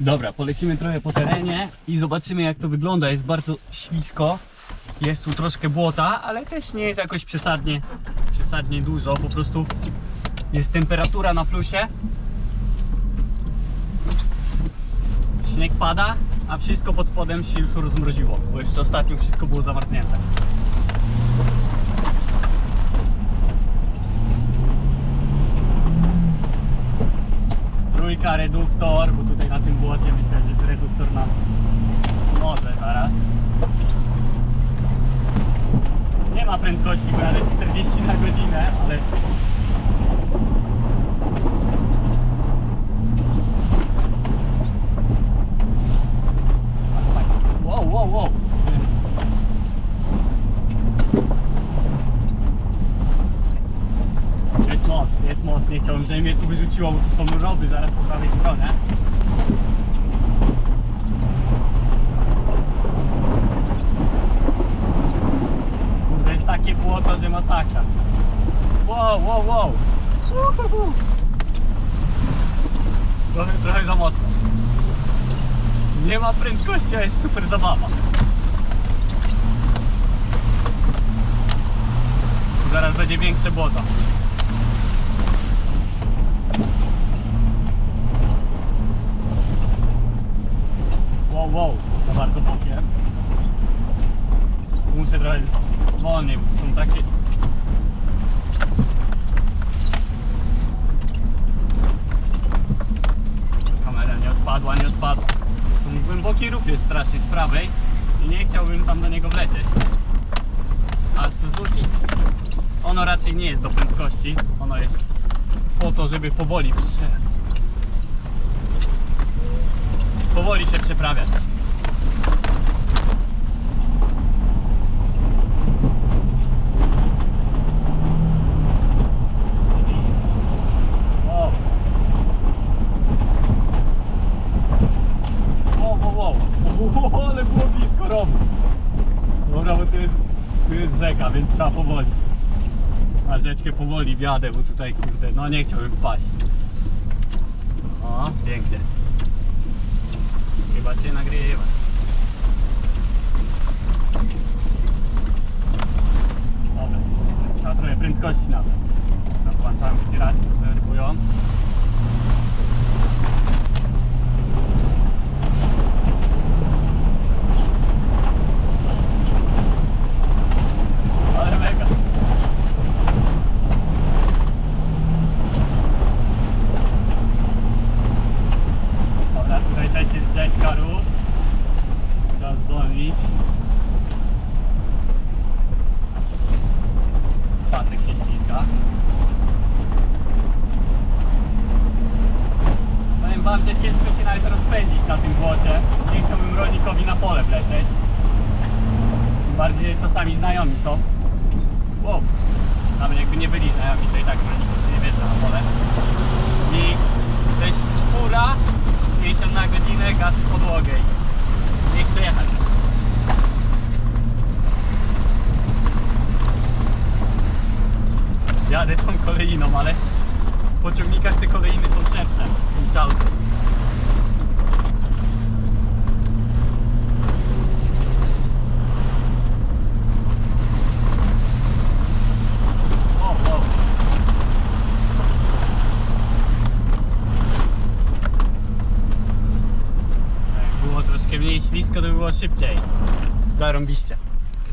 Dobra, polecimy trochę po terenie i zobaczymy jak to wygląda. Jest bardzo ślisko. Jest tu troszkę błota, ale też nie jest jakoś przesadnie, przesadnie dużo. Po prostu jest temperatura na plusie. Śnieg pada, a wszystko pod spodem się już rozmroziło, bo jeszcze ostatnio wszystko było zamarznięte. Trójka, reduktor, bo tutaj na tym błocie myślę, że ten reduktor nam może zaraz. Nie ma prędkości, bo jadę 40 na godzinę, ale. Jest moc, jest moc. Nie chciałbym, żeby mnie tu wyrzuciło, bo tu są żoby zaraz po prawej stronie. Kurde, jest takie błoto, że masakra. Wow, wow, wow. Trochę, trochę za mocno. Nie ma prędkości, a jest super zabawa. Zaraz będzie większe błoto. Wow, wow, to bardzo bokiem. Muszę trochę wolniej, bo są takie... Kamera nie odpadła, nie odpadła. Są głęboki rów jest strasznie z prawej i nie chciałbym tam do niego wlecieć. A Suzuki, ono raczej nie jest do prędkości, ono jest po to, żeby powoli powoli się przeprawiać. Wow. Wow, wow, wow. Ale było blisko rowu. Dobra, bo tu jest, tu jest rzeka, więc trzeba powoli. A rzeczkę powoli wjadę, bo tutaj kurde, no nie chciałbym wpaść. O, pięknie. Chyba się nagrywasz. Dobra, trzeba trochę prędkości nabrać. Włączamy wycieraczki, które rybują. Ale mega. Dobra, tutaj też jest rzeczka rów. Trzeba zwolnić. Pasek Powiem wam, że ciężko się nawet rozpędzić na tym błocie. Nie chciałbym rolnikowi na pole wlecieć. Bardziej to sami znajomi są. Wow. Nawet jakby nie byli znajomi, to i tak rolników nie wjeżdża na pole. I to jest czwóra, 50 na godzinę, gaz w podłogę i nie jechać. Jadę tą kolejną, ale w pociągnikach te kolejny są szersze niż auto. Było troszkę mniej ślisko, to by było szybciej. Zarąbiście.